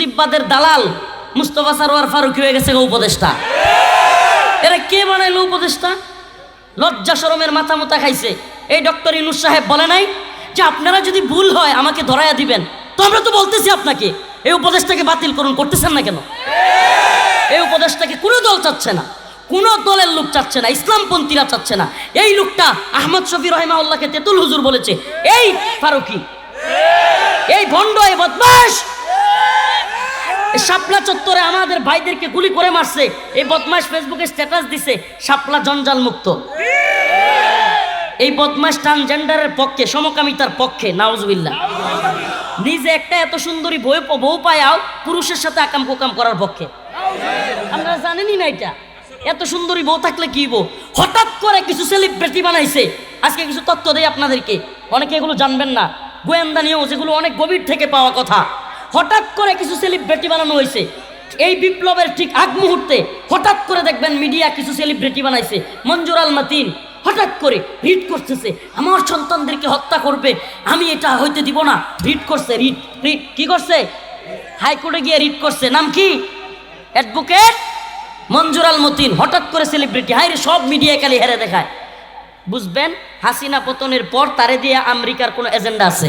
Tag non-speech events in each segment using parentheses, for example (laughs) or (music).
মুজিববাদের দালাল মুস্তফা সারোয়ার ফারুকি হয়ে গেছে উপদেষ্টা। এরা কে বানাইলো উপদেষ্টা? লজ্জা শরমের মাথা মোতা খাইছে। এই ডক্টর ইনুস সাহেব বলে নাই যে আপনারা যদি ভুল হয় আমাকে ধরাইয়া দিবেন। তো আমরা তো বলতেছি আপনাকে, এই উপদেশটাকে বাতিল করুন করতেছেন না কেন? এই উপদেশটাকে কোনো দল চাচ্ছে না, কোনো দলের লোক চাচ্ছে না, ইসলামপন্থীরা চাচ্ছে না। এই লোকটা আহমদ শফি রহিমাউল্লাহকে তেতুল হুজুর বলেছে, এই ফারুকি, এই ভণ্ড, এই বদমাস শাপলা চত্বরে আমাদের ভাইদেরকে গুলি করে মারছে। এই বদমাস ফেসবুকে স্ট্যাটাস দিছে, শাপলা জঞ্জাল মুক্ত। এই বদমাস ট্রান্সজেন্ডারের পক্ষে, সমকামিতার পক্ষে নাউজবিল্লা নিজে একটা এত সুন্দরী বই বউ পায়াও পুরুষের সাথে আকাম কোকাম করার পক্ষে। আপনারা জানেনই না এটা। এত সুন্দরী বউ থাকলে কি বউ হঠাৎ করে কিছু সেলিব্রিটি বানাইছে। আজকে কিছু তথ্য দেয় আপনাদেরকে। অনেকে এগুলো জানবেন না। গোয়েন্দা নিয়েও যেগুলো অনেক গভীর থেকে পাওয়া কথা। হঠাৎ করে কিছু সেলিব্রিটি বানানো হয়েছে। এই বিপ্লবের ঠিক আগ মুহূর্তে হঠাৎ করে দেখবেন মিডিয়া কিছু সেলিব্রিটি বানাইছে। মঞ্জুর আল মাতিন হঠাৎ করে রিট করতেছে, আমার সন্তানদেরকে হত্যা করবে, আমি এটা হইতে দিব না। রিট করছে রিট রিট কি করছে? হাইকোর্টে গিয়ে রিট করছে। নাম কি? অ্যাডভোকেট মঞ্জুর আল মতিন। হঠাৎ করে সেলিব্রিটি হাই সব মিডিয়া খালি হেরে দেখায়। বুঝবেন, হাসিনা পতনের পর তারে দিয়ে আমেরিকার কোনো এজেন্ডা আছে।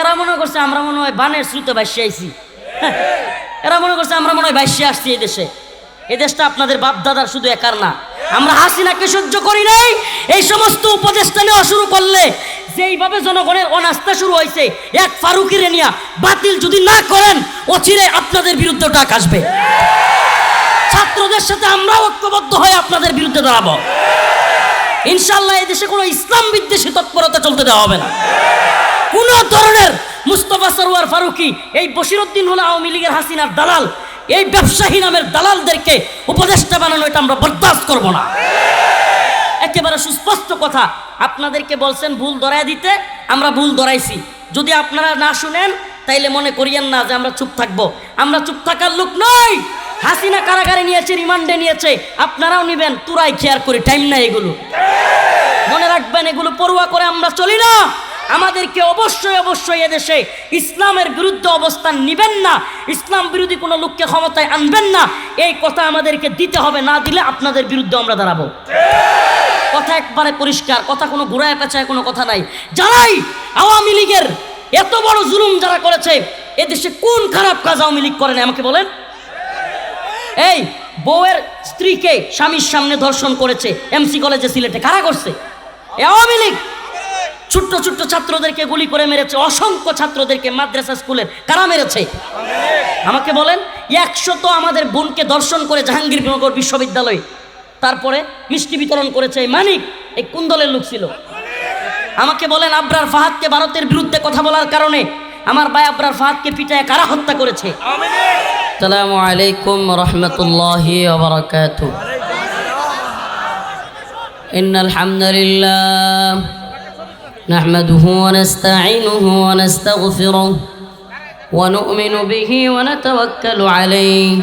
এরা মনে করছে আমরা মনে হয় বানের শ্রুতে বাইশে আইছি। (laughs) এরা মনে করছে আমরা মনে হয় বাইশে আসছি এই দেশে। এই দেশটা আপনাদের বাপ দাদার শুধু একার না। আমরা হাসিনাকে সহ্য করি নাই, এই সমস্ত উপদেষ্টা নেওয়া শুরু করলে যেইভাবে জনগণের অনাস্থা শুরু হয়েছে, এক ফারুকি রেনিয়া বাতিল যদি না করেন, অচিরে আপনাদের বিরুদ্ধে ডাক আসবে। ছাত্রদের সাথে আমরা ঐক্যবদ্ধ হয়ে আপনাদের বিরুদ্ধে দাঁড়াবো। ইনশাল্লাহ এই দেশে কোনো ইসলাম বিদ্বেষী তৎপরতা চলতে দেওয়া হবে না। কোন ধরনের মুস্তফা সরোয়ার ফারুকি, এই বসিরুদ্দিন হলো আওয়ামী লীগের হাসিনার দালাল, এই ব্যবসায়ী নামের দালালদেরকে উপদেষ্টা বানানো এটা আমরা বরদাস্ত করব না। একেবারে সুস্পষ্ট কথা, আপনাদেরকে বলছেন ভুল ধরায় দিতে, আমরা ভুল ধরাইছি। যদি আপনারা না শুনেন, তাইলে মনে করিয়েন না যে আমরা চুপ থাকব। আমরা চুপ থাকার লোক নই! হাসিনা কারাগারে নিয়েছে, রিমান্ডে নিয়েছে, আপনারাও নিবেন, তুরাই খেয়ার করি, টাইম নাই এগুলো। মনে রাখবেন, এগুলো পড়ুয়া করে আমরা চলি না! আমাদেরকে অবশ্যই অবশ্যই এদেশে ইসলামের বিরুদ্ধে অবস্থান নিবেন না। ইসলাম বিরোধী কোনো লোককে ক্ষমতায় আনবেন না। এই কথা আমাদেরকে দিতে হবে, না দিলে আপনাদের বিরুদ্ধে আমরা দাঁড়াবো। কথা একবারে পরিষ্কার, কথা কোনো ঘুরায় পেঁচায় কোনো কথা নাই। যারাই আওয়ামী লীগের এত বড় জুলুম যারা করেছে, এদেশে কোন খারাপ কাজ আওয়ামী লীগ করেন আমাকে বলেন। এই বউয়ের স্ত্রীকে স্বামীর সামনে ধর্ষণ করেছে, এমসি কলেজে সিলেটে। কারা করছে? আওয়ামী লীগ। ছোট্ট ছোট্ট ছাত্রদেরকে গুলি করে মেরেছে, অসংখ্য ছাত্রদেরকে মাদ্রাসা স্কুলের কারা মেরেছে? আমাকে বলেন একশো তো আমাদের বোনকে দর্শন করে জাহাঙ্গীরনগর বিশ্ববিদ্যালয়ে। তারপরে মিষ্টি বিতরণ করেছে মানিক, এই কুন্দলের লোক ছিল? আমাকে বলেন, আবরার ফাহাদকে ভারতের বিরুদ্ধে কথা বলার কারণে আমার ভাই আব্রার ফাহাদকে পিটায় কারা হত্যা করেছে? রহমতুল্লাহ ইন্নাল হামদুলিল্লাহ। نحمده ونستعينه ونستغفره ونؤمن به ونتوكل عليه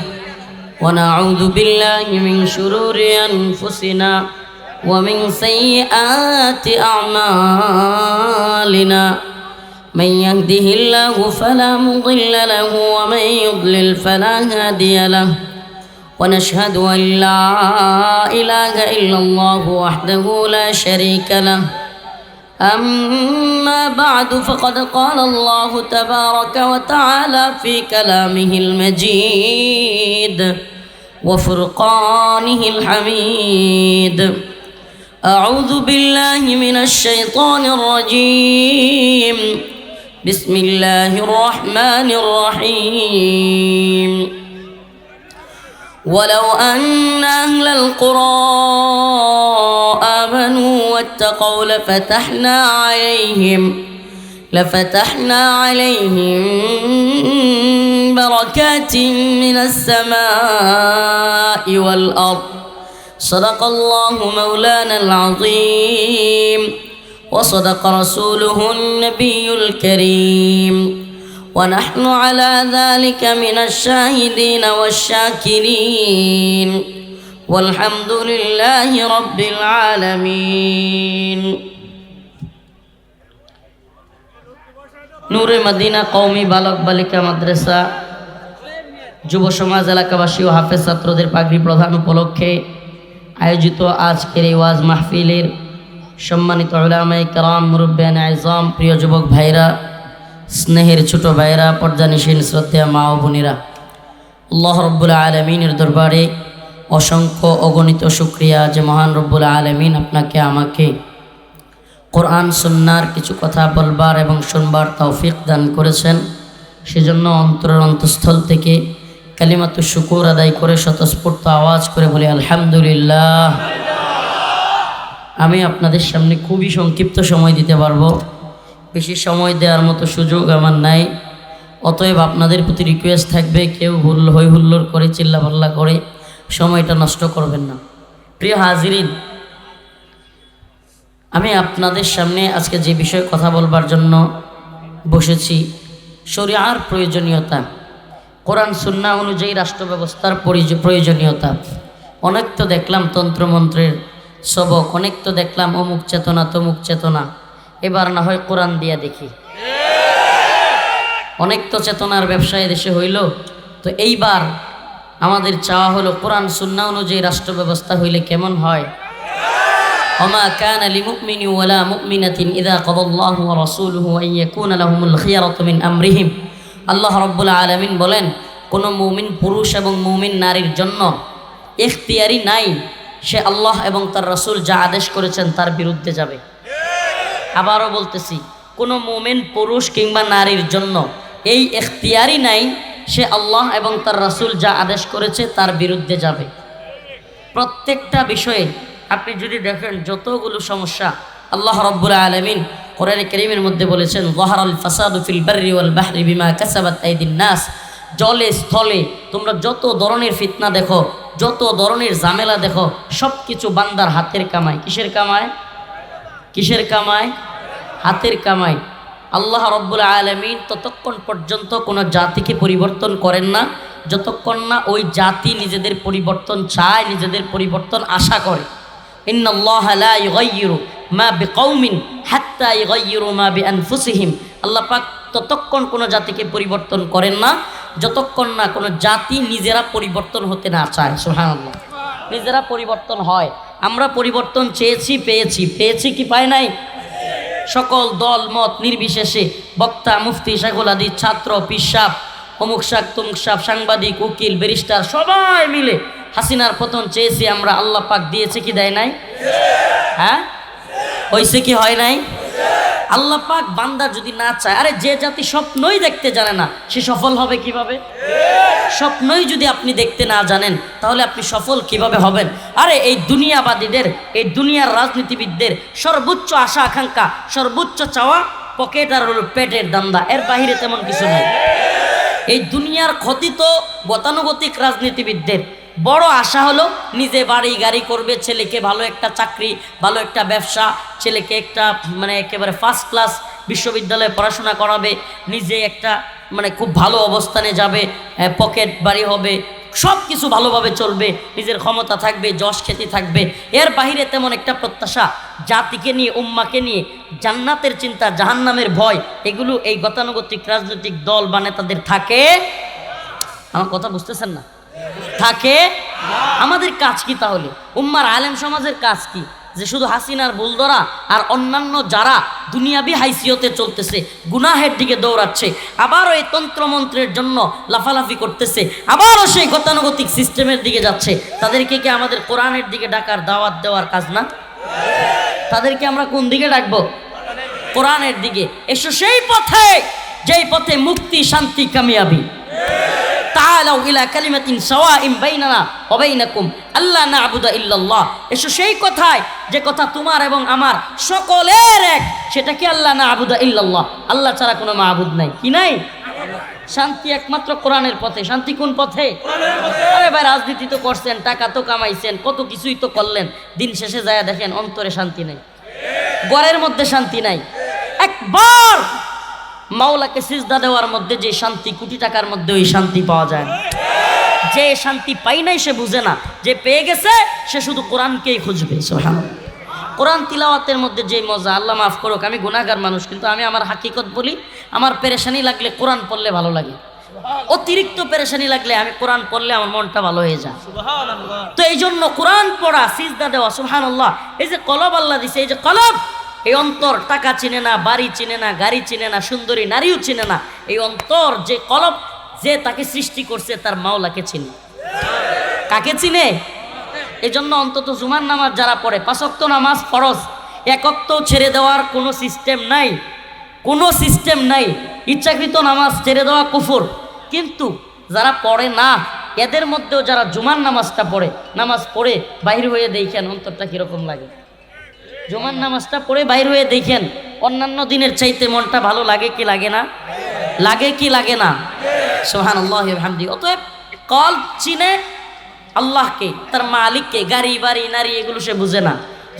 ونعوذ بالله من شرور أنفسنا ومن سيئات أعمالنا. من يهده الله فلا مضل له ومن يضلل فلا هادي له. ونشهد أن لا إله إلا الله وحده لا شريك له. أما بعد فقد قال الله تبارك وتعالى في كلامه المجيد وفرقانه الحميد. أعوذ بالله من الشيطان الرجيم. بسم الله الرحمن الرحيم. ولو أن أهل القرى آمنوا واتقوا لفتحنا عليهم لفتحنا عليهم بركات من السماء والأرض. صدق الله مولانا العظيم. وصدق رسوله النبي الكريم. ونحن على ذلك من الشاهدين والشاكرين. والحمد لله رب العالمين নূরে মদিনা কওমি বালক বালিকা মাদ্রাসা যুব সমাজ এলাকাবাসী ও হাফেজ ছাত্রদের পাগড়ি প্রধান উপলক্ষে আয়োজিত আজকের এই ওয়াজ মাহফিলের সম্মানিত ওলামাই কালাম মুরব্বান আজম প্রিয় যুবক ভাইরা স্নেহের ছোট ভাইরা পর্যানিসীন শ্রদ্ধা মা ও বোনেরা আল্লাহ রব্বুল আলমিনের দরবারে অসংখ্য অগণিত শুক্রিয়া যে মহান রব্বুল আলমিন আপনাকে, আমাকে কোরআন, সুন্নার কিছু কথা বলবার এবং শুনবার তৌফিক দান করেছেন। সেজন্য অন্তরের অন্তঃস্থল থেকে কালিমাতু শুকুর আদায় করে স্বতঃস্ফূর্ত আওয়াজ করে বলি, আলহামদুলিল্লাহ। আমি আপনাদের সামনে খুবই সংক্ষিপ্ত সময় দিতে পারব। বেশি সময় দেওয়ার মতো সুযোগ আমার নাই। অতএব আপনাদের প্রতি রিকোয়েস্ট থাকবে, কেউ হুল হই হুল্লোড় করে, চিল্লাপাল্লা করে সময়টা নষ্ট করবেন না। প্রিয় হাজিরিন, আমি আপনাদের সামনে আজকে যে বিষয়ে কথা বলবার জন্য বসেছি, শরিয়ার প্রয়োজনীয়তা, কোরআন সুন্না অনুযায়ী রাষ্ট্র ব্যবস্থার প্রয়োজনীয়তা। অনেক তো দেখলাম তন্ত্রমন্ত্রের সবক, অনেক তো দেখলাম অমুক চেতনা, তমুক চেতনা। এবার না হয় কোরআন দিয়া দেখি। অনেক তো চেতনার ব্যবসায় দেশে হইল, তো এইবার আমাদের চাওয়া হলো কোরআন সুন্না অনুযায়ী রাষ্ট্র ব্যবস্থা হইলে কেমন হয় وما كان لمؤمن ولا مؤمنة إذا قضى الله ورسوله أن يكون لهم الخيرة من أمرهم আল্লাহ রব্বুল আলমিন বলেন কোনো মুমিন পুরুষ এবং মুমিন নারীর জন্য ইখতিয়ারি নাই সে আল্লাহ এবং তার রসুল যা আদেশ করেছেন তার বিরুদ্ধে যাবে আবারও বলতেছি কোনো মুমিন পুরুষ কিংবা নারীর জন্য এই এখতিয়ারই নাই সে আল্লাহ এবং তার রাসূল যা আদেশ করেছে তার বিরুদ্ধে যাবে। প্রত্যেকটা বিষয়ে আপনি যদি দেখেন যতগুলো সমস্যা আল্লাহ রব্বুল আলমিন কোরআন করিমের মধ্যে বলেছেন নাস। জলে, স্থলে তোমরা যত ধরনের ফিতনা দেখো, যত ধরনের ঝামেলা দেখো সব কিছু বান্দার হাতের কামায় কিসের কামায় কিসের কামায় হাতের কামাই। আল্লাহ রব্বুল আলমিন ততক্ষণ পর্যন্ত কোনো জাতিকে পরিবর্তন করেন না। যতক্ষণ না ওই জাতি নিজেদের পরিবর্তন চায়, নিজেদের পরিবর্তন আশা করে। আল্লাপাক ততক্ষণ কোনো জাতিকে পরিবর্তন করেন না। যতক্ষণ না কোনো জাতি নিজেরা পরিবর্তন হতে না চায়। সোহান নিজেরা পরিবর্তন হয়। আমরা পরিবর্তন চেয়েছি, পেয়েছি। পেয়েছি কি পায় নাই? সকল দল, মত নির্বিশেষে বক্তা, মুফতি, শেখুলাদি, ছাত্র, পিসাব, অমুক শাক, তমুক সাপ সাংবাদিক, উকিল, ব্যারিস্টার, সবাই মিলে হাসিনার পতন চেয়েছি আমরা, আল্লাহ পাক দিয়েছে কি দেয় নাই? হ্যাঁ? হয়েছে কি হয় নাই? আল্লাহ পাক বান্দা যদি না চায়, আরে যে জাতি স্বপ্নই দেখতে জানে না, সে সফল হবে কীভাবে? স্বপ্নই যদি আপনি দেখতে না জানেন, তাহলে আপনি সফল কীভাবে হবেন? আরে এই দুনিয়াবাদীদের, এই দুনিয়ার রাজনীতিবিদদের সর্বোচ্চ আশা, আকাঙ্ক্ষা, সর্বোচ্চ চাওয়া পকেট আর পেটের দান্দা, এর বাহিরে তেমন কিছু নাই। এই দুনিয়ার ক্ষতি তো গতানুগতিক রাজনীতিবিদদের বড় আশা হলো নিজে বাড়ি গাড়ি করবে, ছেলেকে ভালো একটা চাকরি, ভালো একটা ব্যবসা, ছেলেকে একটা মানে একেবারে ফার্স্ট ক্লাস বিশ্ববিদ্যালয়ে পড়াশোনা করাবে, নিজে একটা মানে খুব ভালো অবস্থানে যাবে পকেট বাড়ি হবে সব কিছু ভালোভাবে চলবে, নিজের ক্ষমতা থাকবে, যশ খ্যাতি থাকবে। এর বাহিরে তেমন একটা প্রত্যাশা জাতিকে নিয়ে, উম্মাকে নিয়ে, জান্নাতের চিন্তা, জাহান্নামের ভয়, এগুলো এই গতানুগতিক রাজনৈতিক দল বা নেতাদের থাকে? আমার কথা বুঝতেছেন না? থাকে। আমাদের কাজ কি তাহলে? উম্মার আলেম সমাজের কাজ কি? যে শুধু হাসিনার বুলদরা আর অন্যান্য যারা দুনিয়াবি হাইসিয়তে চলতেছে, গুনাহের দিকে দৌড়াচ্ছে, আবারও এই তন্ত্রমন্ত্রের জন্য লাফালাফি করতেছে, আবারও সেই গতানুগতিক সিস্টেমের দিকে যাচ্ছে, তাদেরকে কি আমাদের কোরআনের দিকে ডাকার দাওয়াত দেওয়ার কাজ না? তাদেরকে আমরা কোন দিকে ডাকবো? কোরআনের দিকে। এসো সেই পথে, যেই পথে মুক্তি, শান্তি, কামিয়াবি। তাআলাউ ইলা কালিমাতিন সাওয়াইন বাইনানা ওয়া বাইনাকুম আল্লা না'বুদা ইল্লাল্লাহ। এসো সেই কথায়, যে কথা তোমার এবং আমার সকলের এক, সেটা কি আল্লাহ না'বুদা ইল্লাল্লাহ? আল্লাহ ছাড়া কোনো মাবুদ নাই। কি নাই? শান্তি একমাত্র কোরআনের পথে। শান্তি কোন পথে? আরে ভাই, রাজনীতি তো করছেন, টাকা তো কামাইছেন, কত কিছুই তো করলেন। দিন শেষে যায় দেখেন, অন্তরে শান্তি নেই। গড়ের মধ্যে শান্তি নাই। একবার মাওলাকে সিজদা দেওয়ার মধ্যে যে শান্তি কোটি টাকার মধ্যে ওই শান্তি পাওয়া যায় না। যে শান্তি পাই নাই সে বুঝে না। যে পেয়ে গেছে সে শুধু কোরআনকেই খুঁজবে সুবহানাল্লাহ। কোরআন তিলাওয়াতের মধ্যে যে মজা আল্লাহ মাফ করুক আমি গুনাহগার মানুষ কিন্তু আমি আমার হাকিকত বলি আমার পেরেশানি লাগলে কোরআন পড়লে ভালো লাগে। অতিরিক্ত পেরেশানি লাগলে আমি কোরআন পড়লে আমার মনটা ভালো হয়ে যায়। তো এই জন্য কোরআন পড়া সিজদা দেওয়া সুহান আল্লাহ এই যে কলব আল্লাহ দিছে এই যে কলব এই অন্তর টাকা চিনে না, বাড়ি চিনে না, গাড়ি চিনে না, সুন্দরী নারীও চিনে না, এই অন্তর, যে কলব যে তাকে সৃষ্টি করছে তার মাওলাকে চিনে। কাকে চিনে? এই জন্য অন্তত জুমার নামাজ যারা পড়ে পাঁচক্ত নামাজ ফরজ একক্ত ছেড়ে দেওয়ার কোনো সিস্টেম নাই, কোনো সিস্টেম নাই। ইচ্ছাকৃত নামাজ ছেড়ে দেওয়া কুফর। কিন্তু যারা পড়ে না, এদের মধ্যেও যারা জুমার নামাজটা পড়ে, নামাজ পড়ে, বাহির হয়ে দেখেন অন্তরটা কীরকম লাগে। জুমার নামাজটা পড়ে বাইর হয়ে দেখেন, অন্যান্য দিনের চাইতে মনটা ভালো লাগে কি লাগে না? লাগে কি লাগে না? সোহান অতএব কল চিনে আল্লাহকে, তার মালিককে, গাড়ি, বাড়ি, নারী এগুলো সে বুঝে না।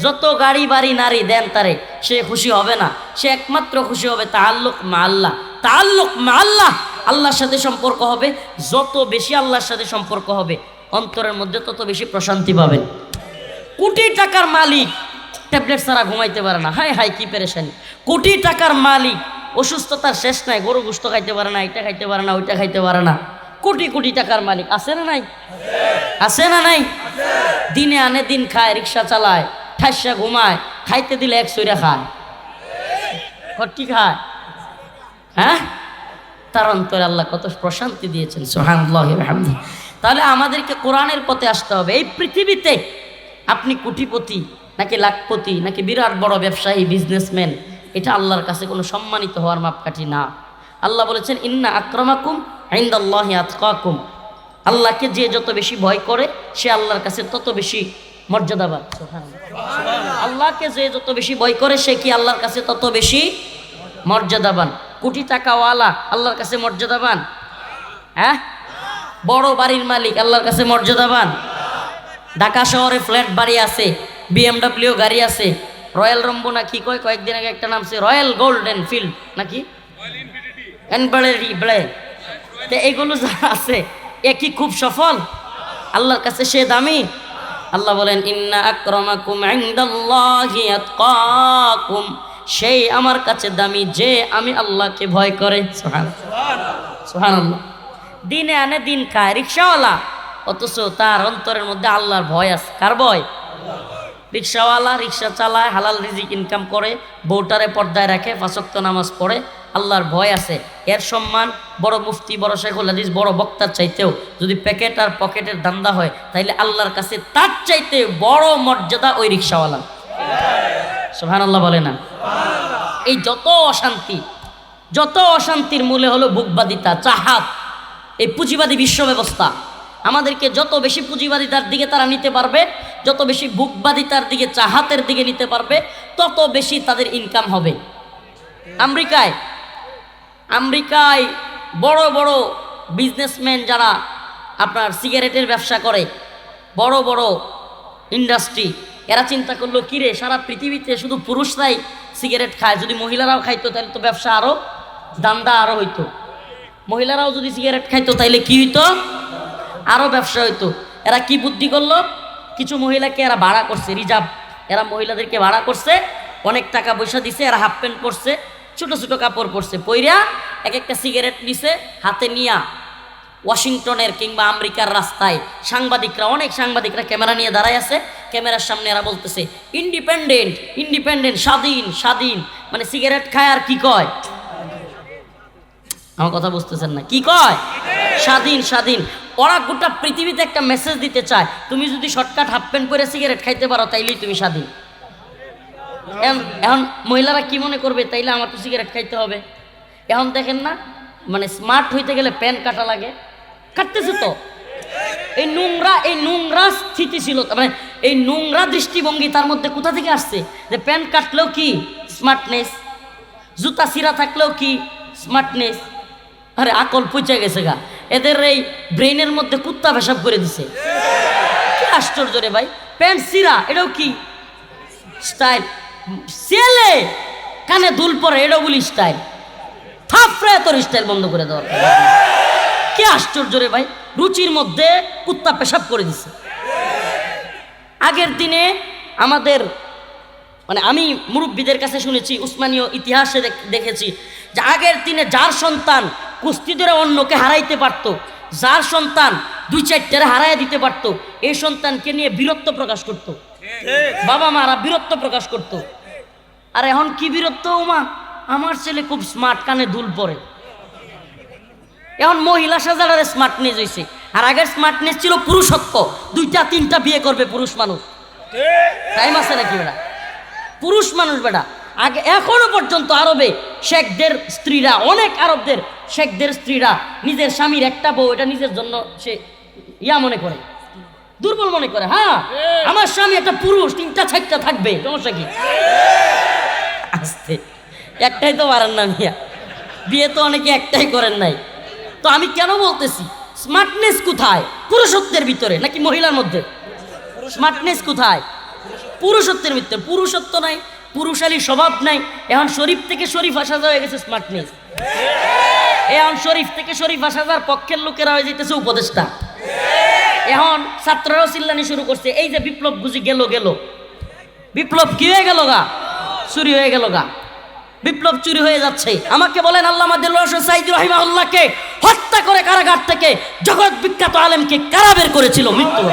যত গাড়ি, বাড়ি, নারী দেন তারে, সে খুশি হবে না। সে একমাত্র খুশি হবে তাল্লুক মা আল্লাহ। তাল্লুক মা আল্লাহ আল্লাহর সাথে সম্পর্ক হবে, যত বেশি আল্লাহর সাথে সম্পর্ক হবে, অন্তরের মধ্যে তত বেশি প্রশান্তি পাবেন। কোটি টাকার মালিক ট্যাবলেট ছাড়া ঘুমাইতে পারে না। হাই হাই কি পেরেশানি। কোটি টাকার মালিক, অসুস্থতার শেষ নাই গরু গুস্ত খাইতে পারে না, এটা খাইতে পারে না, ওইটা খাইতে পারে না। কোটি কোটি টাকার মালিক, আছে না নাই? আছে না নাই? দিনে আনে, দিন খায়, রিক্সা চালায়, ঠাসা ঘুমায়, খাইতে দিলে এক সইরা খায়। খট্টি খায়? হ্যাঁ? তার অন্তরে আল্লাহ কত প্রশান্তি দিয়েছেন হামদি তাহলে আমাদেরকে কোরআনের পথে আসতে হবে। এই পৃথিবীতে আপনি কোটিপতি নাকি লাখপতি নাকি বিরাট বড় ব্যবসায়ী বিজনেসম্যান এটা আল্লাহর কাছে কোনো সম্মানিত হওয়ার মাপকাঠি না। আল্লাহ বলেছেন ইন্না আক্রমাকুম আইন্দাল্লাহি আতকাকুম। আল্লাহকে যে যত বেশি ভয় করে সে আল্লাহর কাছে তত বেশি মর্যাদাবান। আল্লাহকে যে যত বেশি ভয় করে সে কি আল্লাহর কাছে তত বেশি মর্যাদাবান? কোটি টাকাওয়ালা আল্লাহর কাছে মর্যাদাবান? হ্যাঁ? বড় বাড়ির মালিক আল্লাহর কাছে মর্যাদাবান? ঢাকা শহরে ফ্ল্যাট বাড়ি আছে বিএমডাব্লিউ গাড়ি আছে। রয়্যাল রম্বো না কি কয়? কয়েকদিন আগে একটা নাম আছে রয়্যাল গোল্ডেন ফিল্ড নাকি তো এগুলো যারা আছে এ কি খুব সফল? আল্লাহর কাছে সে দামি? আল্লাহ বলেন ইন্না আক্রমাকুম ইনদাল্লাহি আতকাকুম। সেই আমার কাছে দামি যে আমি আল্লাহকে ভয় করে। সুবহানাল্লাহ। দিনে আনে দিন খায় রিক্সাওয়ালা। অথচ তার অন্তরের মধ্যে আল্লাহর ভয় আছে। কার ভয়। রিক্সাওয়ালা রিক্সা চালায়, হালাল রিজিক ইনকাম করে, বউটারে পর্দায় রাখে ফাঁসক্ত নামাজ পড়ে, আল্লাহর ভয় আছে। এর সম্মান বড় মুফতি, বড় শেখুল হাদিস, বড় বক্তার চাইতেও। যদি প্যাকেট আর পকেটের দান্দা হয়, তাইলে আল্লাহর কাছে তার চাইতে বড় মর্যাদা ওই রিক্সাওয়ালা। সোহান আল্লাহ বলে না? এই যত অশান্তি, যত অশান্তির মূলে হলো বুকবাদিতা, চাহাত, এই পুঁজিবাদী বিশ্ব ব্যবস্থা। আমাদেরকে যত বেশি পুঁজিবাদিতার দিকে তারা নিতে পারবে, যত বেশি বুকবাদিতার দিকে চাহাতের দিকে নিতে পারবে, তত বেশি তাদের ইনকাম হবে। আমেরিকায় আমেরিকায় বড় বড় বিজনেসম্যান যারা আপনার সিগারেটের ব্যবসা করে, বড় বড় ইন্ডাস্ট্রি এরা চিন্তা করল কিরে সারা পৃথিবীতে শুধু পুরুষরাই সিগারেট খায়, যদি মহিলারাও খাইতো তাহলে তো ব্যবসা আরও দান্দা আরও হইতো। মহিলারাও যদি সিগারেট খাইতো তাইলে কি হইতো? আরও ব্যবসা হইতো। এরা কি বুদ্ধি করল? কিছু মহিলাকে এরা ভাড়া করছে, রিজার্ভ। এরা মহিলাদেরকে ভাড়া করছে, অনেক টাকা পয়সা দিছে, এরা হাফ প্যান্ট পরছে, ছোট ছোট কাপড় পরছে। পইরা এক একটা সিগারেট নিছে, হাতে নিয়া ওয়াশিংটনের কিংবা আমেরিকার রাস্তায় সাংবাদিকরা, অনেক সাংবাদিকরা ক্যামেরা নিয়ে দাঁড়ায় আছে। ক্যামেরার সামনে এরা বলতেছে, ইন্ডিপেন্ডেন্ট ইন্ডিপেন্ডেন্ট, স্বাধীন স্বাধীন। মানে সিগারেট খায় আর কি কয়? আমার কথা বুঝতেছেন না। কি কয়? স্বাধীন স্বাধীন। ওরা গোটা পৃথিবীতে একটা মেসেজ দিতে চায়, তুমি যদি শর্টকাট হাফ প্যান্ট পরে সিগারেট খাইতে পারো, তাইলেই তুমি স্বাধীন। এখন মহিলারা কি মনে করবে? তাইলে আমার তো সিগারেট খাইতে হবে। এখন দেখেন না মানে স্মার্ট হইতে গেলে প্যান কাটা লাগে। কাটতেছে তো। এই নোংরা এই নোংরা স্থিতিশীলতা মানে এই নোংরা দৃষ্টিভঙ্গি তার মধ্যে কোথা থেকে আসছে? যে প্যান কাটলেও কি স্মার্টনেস জুতা সিরা থাকলেও কি স্মার্টনেস আরে আকল পচে গেছে গা। এদের এই ব্রেইনের মধ্যে কুত্তা পেশাব করে দিছে। কি আশ্চর্য রে ভাই। প্যান্ট সিরা, এটাও কি? স্টাইল। ছেলে, কানে দুল পরে, এটাও বলি স্টাইল। থাপড়ে তোর স্টাইল বন্ধ করে দেওয়ার কি আশ্চর্য রে ভাই। রুচির মধ্যে কুত্তা পেশাব করে দিছে। আগের দিনে আমাদের মানে আমি মুরব্বীদের কাছে শুনেছি, উসমানীয় ইতিহাসে দেখেছি যে আগের দিনে যার সন্তান কুস্তি ধরে অন্যকে হারাইতে পারত। যার সন্তান দুই চারটারে হারাই দিতে পারত, এই সন্তানকে নিয়ে বীরত্ব প্রকাশ করত। বাবা মারা বীরত্ব প্রকাশ করত। আর এখন কি বীরত্ব মা আমার ছেলে খুব স্মার্ট কানে দুল পরে। এখন মহিলা সাজারে স্মার্টনেস হয়েছে আর আগের স্মার্টনেস ছিল পুরুষত্ব দুইটা, তিনটা বিয়ে করবে পুরুষ মানুষ। টাইম আছে নাকি বেটা? পুরুষ মানুষ বেটা। আগে এখনও পর্যন্ত আরবে শেখদের, স্ত্রীরা, অনেক আরবদের শেখদের স্ত্রীরা নিজের স্বামীর একটা বউ এটা নিজের জন্য সে ইয়া মনে করে। দুর্বল মনে করে হ্যাঁ? আমার স্বামী একটা পুরুষ তিনটা চারটা থাকবে সমস্যা কি? আসতে একটাই তো পারেন না মিয়া। বিয়ে তো অনেকে একটাই করেন নাই। তো আমি কেন বলতেছি স্মার্টনেস কোথায়? পুরুষত্বের ভিতরে নাকি মহিলার মধ্যে? স্মার্টনেস কোথায়? পুরুষত্বের ভিতরে পুরুষত্ব নাই পুরুষালী স্বভাব নাই। এখন শরীফ থেকে শরীফ আসা হয়ে গেছে স্মার্টনেস এখন শরীফ থেকে শরীফ যাওয়ার পক্ষের লোকেরা হয়ে যেতেছে উপদেষ্টা। এখন ছাত্ররাও চিল্লানি শুরু করছে, এই যে বিপ্লব বুঝি গেল গেল। বিপ্লব কি হয়ে গেল গা? চুরি হয়ে গেল গা। বিপ্লব চুরি হয়ে যাচ্ছে। আমাকে বলেন আল্লাহ সাইদ রহিমাউল্লাহকে হত্যা করে কারাগার থেকে জগৎ বিখ্যাত আলেমকে কারা বের করেছিল? মৃত্যু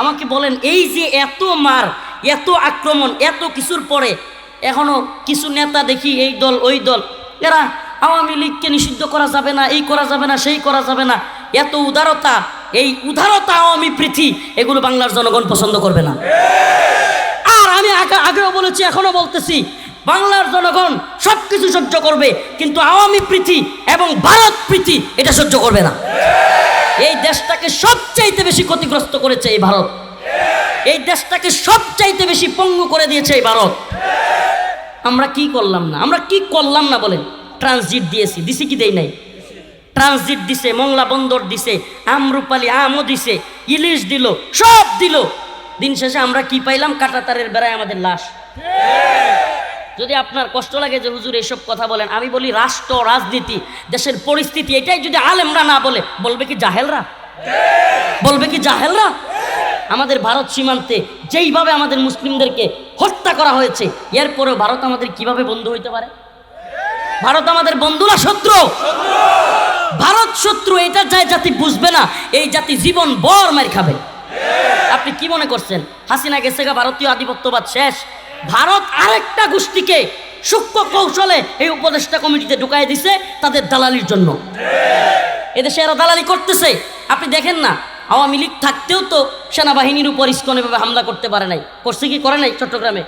আমাকে বলেন, এই যে এত মার, এত আক্রমণ, এত কিছুর পরে এখনও কিছু নেতা দেখি, এই দল, ওই দল, এরা আওয়ামী লীগকে নিষিদ্ধ করা যাবে না, এই করা যাবে না, সেই করা যাবে না। এত উদারতা, এই উদারতা আওয়ামী প্রীতি, এগুলো বাংলার জনগণ পছন্দ করবে না। আর আমি আগে- আগেও বলেছি এখনও বলতেছি, বাংলার জনগণ সব কিছু সহ্য করবে, কিন্তু আওয়ামী প্রীতি এবং ভারত প্রীতি এটা সহ্য করবে না। এই দেশটাকে সবচাইতে বেশি ক্ষতিগ্রস্ত করেছে এই ভারত। এই দেশটাকে সবচাইতে বেশি পঙ্গু করে দিয়েছে এই ভারত। আমরা কি করলাম না? আমরা কি করলাম না বলেন? ট্রানজিট দিয়েছি। দিছি কি দেই নাই? ট্রানজিট দিছে, মংলা বন্দর দিছে, আমরুপালি আমও দিছে, ইলিশ দিল, সব দিল। দিন শেষে আমরা কি পাইলাম? কাটাতারের বেড়ায় আমাদের লাশ। যদি আপনার কষ্ট লাগে যে হুজুর এসব কথা বলেন, আমি বলি রাষ্ট্র, রাজনীতি, দেশের পরিস্থিতি, এটাই যদি আলেমরা না বলে, বলবে কি জাহেলরা? বলবে কি জাহেলরা? আমাদের ভারত সীমান্তে যেইভাবে আমাদের মুসলিমদেরকে হত্যা করা হয়েছে, এরপরেও ভারত আমাদের কীভাবে বন্ধু হইতে পারে? ভারত আমাদের বন্ধু না শত্রু। ভারত শত্রু, এটা যায় জাতি বুঝবে না, এই জাতি জীবন বর মার খাবে। আপনি কি মনে করছেন? হাসিনা গেছে গা, ভারতীয় আধিপত্যবাদ শেষ। ভারত আরেকটা গোষ্ঠীকে সূক্ষ্ম কৌশলে এই উপদেষ্টা কমিটিতে ঢুকাই দিছে তাদের দালালির জন্য। এদেশে এরা দালালি করতেছে। আপনি দেখেন না, আওয়ামী লীগ থাকতেও তো সেনাবাহিনীর উপর ইস্কন এভাবে হামলা করতে পারে নাই। করছে কি করে নাই চট্টগ্রামে?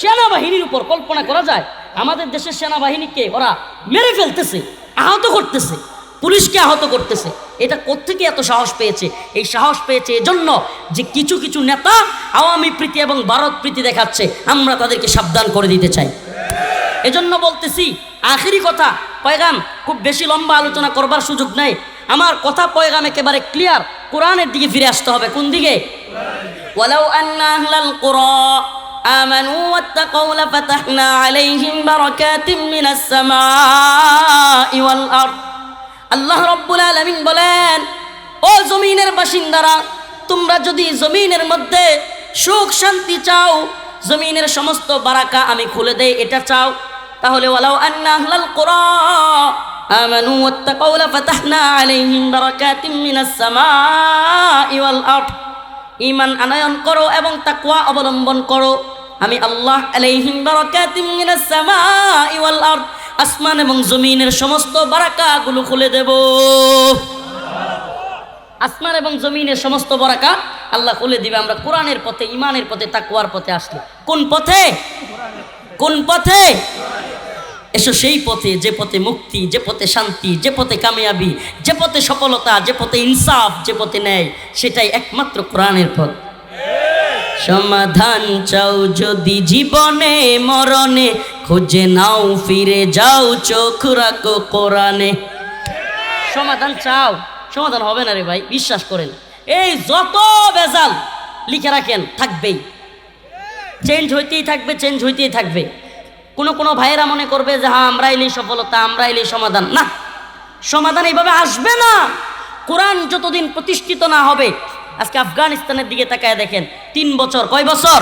সেনাবাহিনীর উপর কল্পনা করা যায় আমাদের দেশের সেনাবাহিনীকে ওরা মেরে ফেলতেছে, আহত করতেছে, পুলিশকে আহত করতেছে। এটা কোত্থেকে এত সাহস পেয়েছে? এই সাহস পেয়েছে এজন্য যে কিছু কিছু নেতা আওয়ামী প্রীতি এবং ভারত প্রীতি দেখাচ্ছে, আমরা তাদেরকে সাবধান করে দিতে চাই। এজন্য বলতেছি, আখেরি কথা, পয়গাম, খুব বেশি লম্বা আলোচনা করবার সুযোগ নাই। আমার কথা পয়গাম একেবারে ক্লিয়ার কোরআনের দিকে ফিরে আসতে হবে। কোন দিকে? آمنوا واتقوا لفتحنا عليهم بركات من السماء والأرض আল্লাহ রব্বুল আলমিন বলেন ও জমিনের বাসিন্দারা তোমরা যদি জমিনের মধ্যে সুখ শান্তি চাও জমিনের সমস্ত বারাকা আমি খুলে দেই এটা চাও তাহলে ওয়ালাউ আন্না আহলাল কুরা আমানু ওয়াত্তাকাউ লাফাতাহনা আলাইহিম বারাকাতিম মিনাস সামাই ওয়াল আরদ ঈমান আনয়ন করো এবং তাকওয়া অবলম্বন করো আমি আল্লাহ আলাইহিম বারাকাতিম মিনাস সামাই ওয়াল আরদ, আসমান এবং জমিনের সমস্ত বারাকাগুলো খুলে দেব। আসমান এবং জমিনের সমস্ত বরাকা আল্লাহ খুলে দিবে। আমরা কোরআনের পথে ইমানের পথে তাকুয়ার পথে আসলে। কোন পথে? কোন পথে? এসো সেই পথে, যে পথে মুক্তি, যে পথে শান্তি, যে পথে কামিয়াবি, যে পথে সফলতা, যে পথে ইনসাফ, যে পথে নেয় সেটাই একমাত্র কোরআনের পথ। সমাধান চাও যদি জীবনে, মরণে, খুঁজে নাও, ফিরে যাও, চোখ রাখো কোরআনে। সমাধান চাও, সমাধান হবে না রে ভাই, বিশ্বাস করেন। এই যত বেজাল লিখে রাখেন, থাকবেই। চেঞ্জ হইতেই থাকবে চেঞ্জ হইতেই থাকবে। কোনো কোনো ভাইয়েরা মনে করবে যে হ্যাঁ আমরা এলেই সফলতা আমরা এলেই সমাধান। না। সমাধান এইভাবে আসবে না। কোরআন যতদিন প্রতিষ্ঠিত না হবে আজকে আফগানিস্তানের দিকে তাকায় দেখেন, তিন বছর, কয় বছর?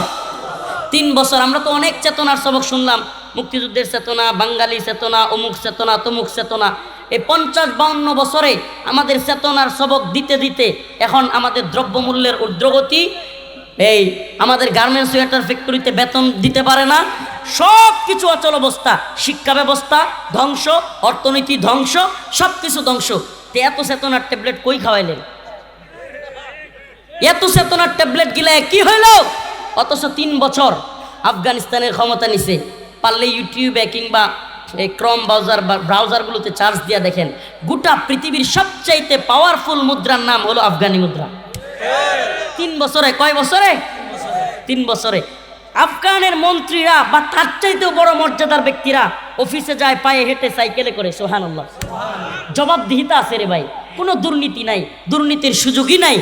তিন বছর, আমরা তো অনেক চেতনার সবক শুনলাম, মুক্তিযুদ্ধের চেতনা, বাঙালি চেতনা, অমুক চেতনা, তমুক চেতনা। এই পঞ্চাশ বাউন্ন বছরে আমাদের চেতনার সবক দিতে দিতে এখন আমাদের দ্রব্যমূল্যের ঊর্ধ্বগতি, এই আমাদের গার্মেন্টস সোয়েটার ফ্যাক্টরিতে বেতন দিতে পারে না। সব কিছু অচল অবস্থা, শিক্ষা ব্যবস্থা ধ্বংস, অর্থনীতি ধ্বংস সব কিছু ধ্বংস। তে এত চেতনার ট্যাবলেট কই খাওয়াইলেন? এত চেতনার ট্যাবলেট গিলা কি হইল? অথচ তিন বছর আফগানিস্তানের ক্ষমতা নিছে। পারলে ইউটিউবে কিংবা এই ক্রম ব্রাউজার বা ব্রাউজারগুলোতে চার্জ দিয়া দেখেন। গোটা পৃথিবীর সবচাইতে পাওয়ারফুল মুদ্রার নাম হলো আফগানি মুদ্রা। তিন বছরে, কয় বছরে? তিন বছরে। আফগানের মন্ত্রীরা বা তার চাইতেও বড় মর্যাদার ব্যক্তিরা অফিসে যায়, পায়ে হেঁটে সাইকেলে করে সোহান জবাবদিহিতা আছে রে ভাই। কোনো দুর্নীতি নাই, দুর্নীতির সুযোগই নাই।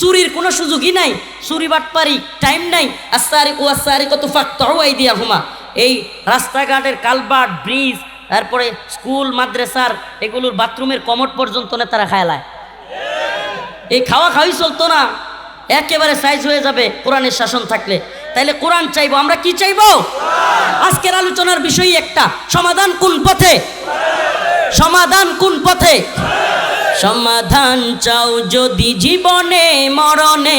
চুরির কোনো সুযোগই নাই, চুরি বাটপারি টাইম নাই। আসারি ও আসারি কত ফাঁক দিয়া হুমা। এই রাস্তাঘাটের কালবাট ব্রিজ তারপরে স্কুল মাদ্রাসার, এগুলোর বাথরুমের কমট পর্যন্ত নেতারা খায়লায় এই খাওয়া খাওয়াই চলতো না, একেবারে সাইজ হয়ে যাবে কোরআনের শাসন থাকলে। তাইলে কোরআন চাইব, আমরা কি চাইব? আজকের আলোচনার বিষয় একটা, সমাধান কোন পথে? সমাধান কোন পথে? সমাধান চাও যদি জীবনে মরণে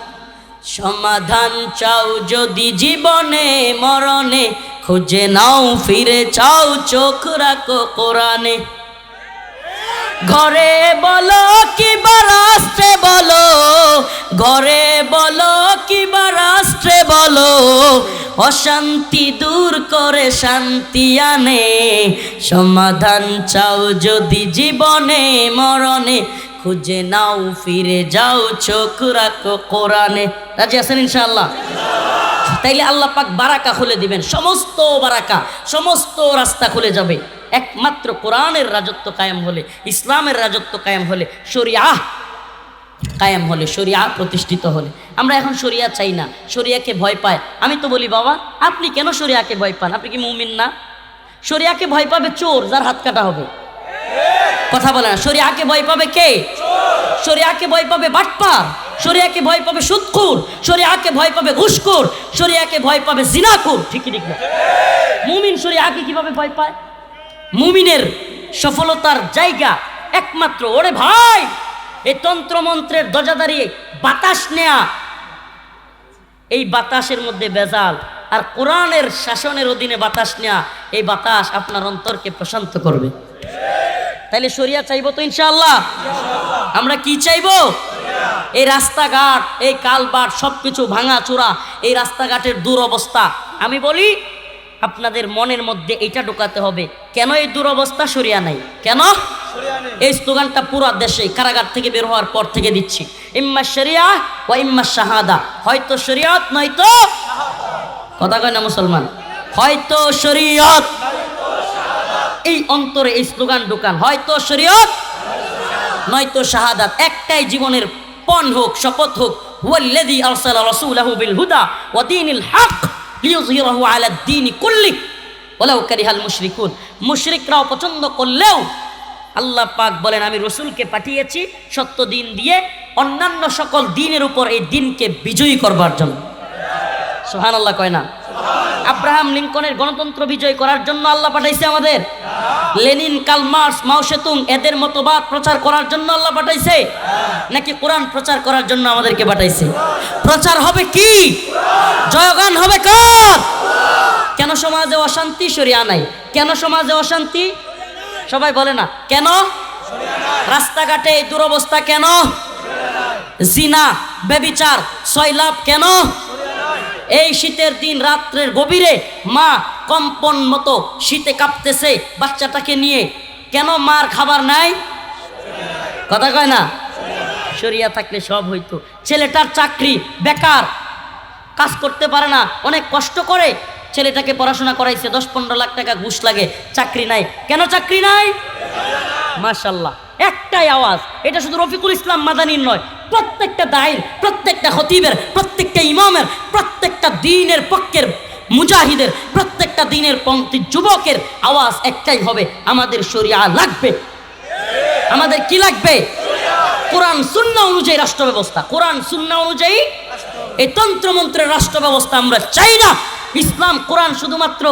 সমাধান চাও যদি জীবনে, মরণে, খুঁজে নাও, ফিরে চাও, চোখ রাখো কোরআনে। ঘরে বলো কিবা রাষ্ট্রে বলো, ঘরে বলো কিবা রাষ্ট্রে বলো, অশান্তি দূর করে শান্তি আনে। সমাধান চাও যদি জীবনে, মরণে খুঁজে নাও, ফিরে যাও, চোখ রাখো কোরআনে। রাজি আছেন ইনশাআল্লাহ? তাইলে আল্লাহ পাক বারাকা খুলে দিবেন, সমস্ত বারাকা, সমস্ত রাস্তা খুলে যাবে। একমাত্র কোরআনের রাজত্ব কায়েম হলে, ইসলামের রাজত্ব কায়েম হলে, শরিয়া কায়েম হলে, শরিয়া প্রতিষ্ঠিত হলে। আমরা এখন শরিয়া চাই না, শরিয়াকে ভয় পায়। আমি তো বলি, বাবা, আপনি কেন শরিয়াকে ভয় পান? আপনি কি মুমিন না? শরিয়াকে ভয় পাবে চোর যার হাত কাটা হবে। কথা বলে না। শরিয়াকে ভয় পাবে কে? শরিয়াকে ভয় পাবে বাটপার শরিয়াকে ভয় পাবে সুৎকুর শরিয়াকে ভয় পাবে ঘুষকুর শরিয়াকে ভয় পাবে জিনাকুর ঠিকই ঠিক না। মুমিন শরিয়াকে কীভাবে ভয় পায়? মুমিনের সফলতার জায়গা একমাত্র। ওরে ভাই, এই তন্ত্রমন্ত্রের দরজা দাঁড়িয়ে বাতাস নেয়া। এই বাতাসের মধ্যে বেজাল আর কোরআনের শাসনের অধীনে বাতাস নেয়া, এই বাতাস আপনার অন্তরকে প্রশান্ত করবে। তাইলে শরিয়া চাইব তো ইনশাআল্লাহ? আমরা কি চাইব? এই রাস্তাঘাট, এই কালবাট সব কিছু ভাঙা চূড়া, এই রাস্তাঘাটের দুরবস্থা। আমি বলি, আপনাদের মনের মধ্যে এটা ঢোকাতে হবে, কেন এই দুরবস্থা সরিয়া নাই? কেন? এই স্লোগানটা পুরো দেশে কারাগার থেকে বের হওয়ার পর থেকে দিচ্ছি। ইম্মা শরিয়া ও ইম্মা শাহাদা। হয়তো শরিয়ত, নয়তো কথা কয় না মুসলমান? হয়তো শরিয়ত। এই অন্তরে এই স্লোগান ঢোকান, হয়তো শরিয়ত, নয়তো শাহাদাত। একটাই জীবনের পণ হোক, শপথ হোক, হুয়াল্লাযী আরসালা রাসূলাহু বিল হুদা ওয়া দীনিল হক লিইয়ুযহিরাহু আলা দ্বীনি কুল্লি ওয়ালাউ কারিহাল মুশরিকুন। মুশরিকরাও পছন্দ করলেও আল্লাহ পাক বলেন, আমি রসুলকে পাঠিয়েছি সত্য দিন দিয়ে অন্যান্য সকল দিনের উপর এই দিনকে বিজয়ী করবার জন্য। সোহান আল্লাহ কয় না। আব্রাহাম লিঙ্কনের গণতন্ত্র বিজয় করার জন্য আল্লাহ পাঠাইছে আমাদের। লেনিন কাল মার্স মাও সেতুং, এদের মতবাদ প্রচার করার জন্য আল্লাহ পাঠাইছে। নাকি কোরআন প্রচার করার জন্য আমাদেরকে পাঠাইছে? প্রচার হবে কি? জয়গান হবে কার? কেন সমাজে অশান্তি? সরিয়া নাই। কেন সমাজে অশান্তি? সবাই বলে না। কেন? রাস্তাঘাটে এই দুরবস্থা কেন? জিনা বেবিচার ছয় লাভ কেন? এই শীতের দিন রাত্রের গভীরে মা কম্পন মতো শীতে কাঁপতেছে বাচ্চাটাকে নিয়ে। কেন মার খাবার নাই? কথা কয় না? সরিয়া থাকলে সব হইতো। ছেলেটার চাকরি বেকার, কাজ করতে পারে না, অনেক কষ্ট করে। ছেলেটাকে পড়াশোনা করাইছে, দশ পনেরো লাখ টাকা ঘুষ লাগে, চাকরি নাই। কেন চাকরি নাই? মাশাল্লাহ, একটাই আওয়াজ। এটা শুধু রফিকুল ইসলাম মাদানির নয় প্রত্যেকটা দায়ের, প্রত্যেকটা খতিবের, প্রত্যেকটা ইমামের, প্রত্যেকটা দিনের পক্ষের মুজাহিদের, প্রত্যেকটা দিনের পঙ্ক্তি যুবকের আওয়াজ একটাই হবে, আমাদের শরিয়া লাগবে। আমাদের কি লাগবে? কোরআন শূন্য অনুযায়ী রাষ্ট্র ব্যবস্থা কোরআন শূন্য অনুযায়ী এই তন্ত্রমন্ত্রের রাষ্ট্র ব্যবস্থা আমরা চাই না। ইসলাম, কোরআন শুধুমাত্র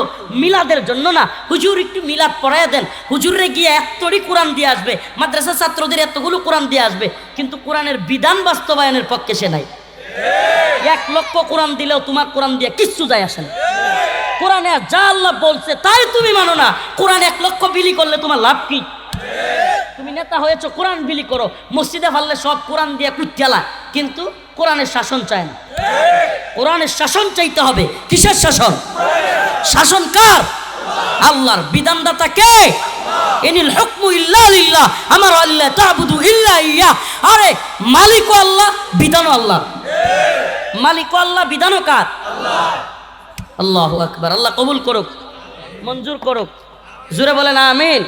মিলাদের জন্য না, হুজুর একটু মিলাদ পড়ায় দেন। হুজুরে গিয়ে এতটি কোরআন দিয়ে আসবে মাদ্রাসা ছাত্রদের এতগুলো কোরআন দিয়ে আসবে, কিন্তু কোরআনের বিধান বাস্তবায়নের পক্ষে সে নাই। এক লক্ষ কোরআন দিলেও তোমার কোরআন দিয়ে কিচ্ছু যায় আসে না। কোরআনে যা আল্লাহ বলছে, তাই তুমি মানো না। কোরআন এক লক্ষ বিলি করলে তোমার লাভ কি? তুমি নেতা হয়েছো, কোরআন বিলি করো। মসজিদে ফাললে সব কোরআন দিয়ে কুটিয়ালা কিন্তু কোরআনের শাসন চায় না। কোরআনের শাসন চাইতে হবে। কিসের শাসন? শাসন কার? আল্লাহর বিধানদাতা কে? এনিল হুকমু ইল্লা লিল্লাহ। আমার আল্লাহ তাবুদু ইল্লা ইয়া। আরে মালিক আল্লাহ, বিধানও আল্লাহ। মালিক আল্লাহ, বিধানও কার? আল্লাহ আকবার। আল্লাহ কবুল করুক, মঞ্জুর করুক। জুড়ে বলেন, আমিন।